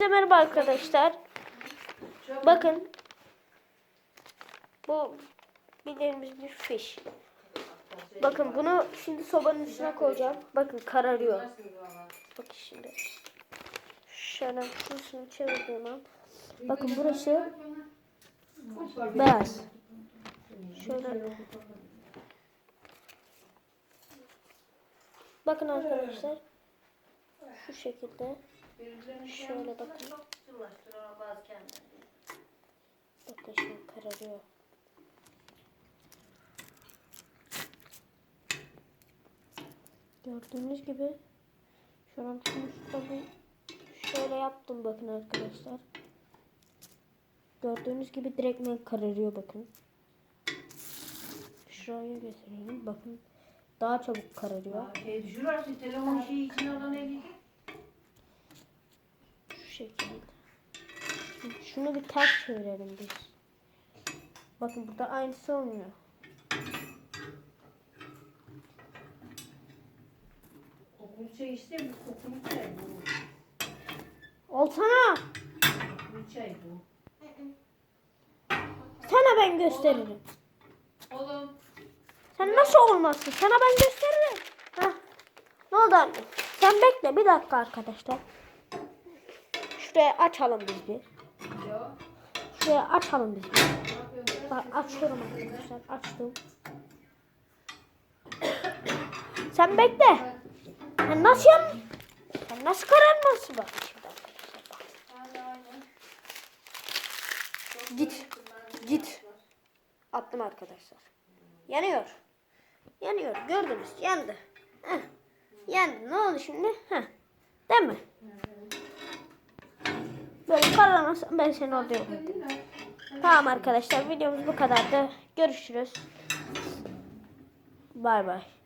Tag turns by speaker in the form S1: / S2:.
S1: Herkese merhaba arkadaşlar. Bakın. Bu bildiğimiz bir fiş. Bakın bunu şimdi sobanın üstüne koyacağım. Bakın kararıyor. Bakın şimdi. Şöyle şurasını çevirdiğim. Bakın burası beyaz. Şöyle. Bakın arkadaşlar. Şu şekilde. Şöyle bakın. Bakın şimdi kararıyor. Gördüğünüz gibi şu an şunu bir şöyle yaptım bakın arkadaşlar. Gördüğünüz gibi direktmen kararıyor bakın. Şuraya getirelim bakın. Daha çabuk kararıyor.
S2: Şurası telefon şeyi içine
S1: şekilde. Şimdi Şunu bir ters çevirelim biz. Bakın burada aynısı olmuyor.
S2: Kokulu çay işte bu kokulu çay bu.
S1: Olsana.
S2: Kokulu çay bu.
S1: Sana ben gösteririm.
S2: Oğlum.
S1: Sen nasıl olmazsın? Sana ben gösteririm. Heh. Ne oldu anne? Sen bekle bir dakika arkadaşlar. Şuraya açalım biz bir. Şuraya açalım biz bir. Bak açıyorum arkadaşlar. Açtım. Sen bekle. Sen nasıl yan... Sen nasıl kararmazsın bak. Git. Git. Attım arkadaşlar. Yanıyor. Yanıyor. Gördünüz. Yandı. Heh. Yandı. Ne oldu şimdi? Heh. Kararmazsan ben seni orada. Tamam arkadaşlar videomuz bu kadardı. Görüşürüz. Bay bay.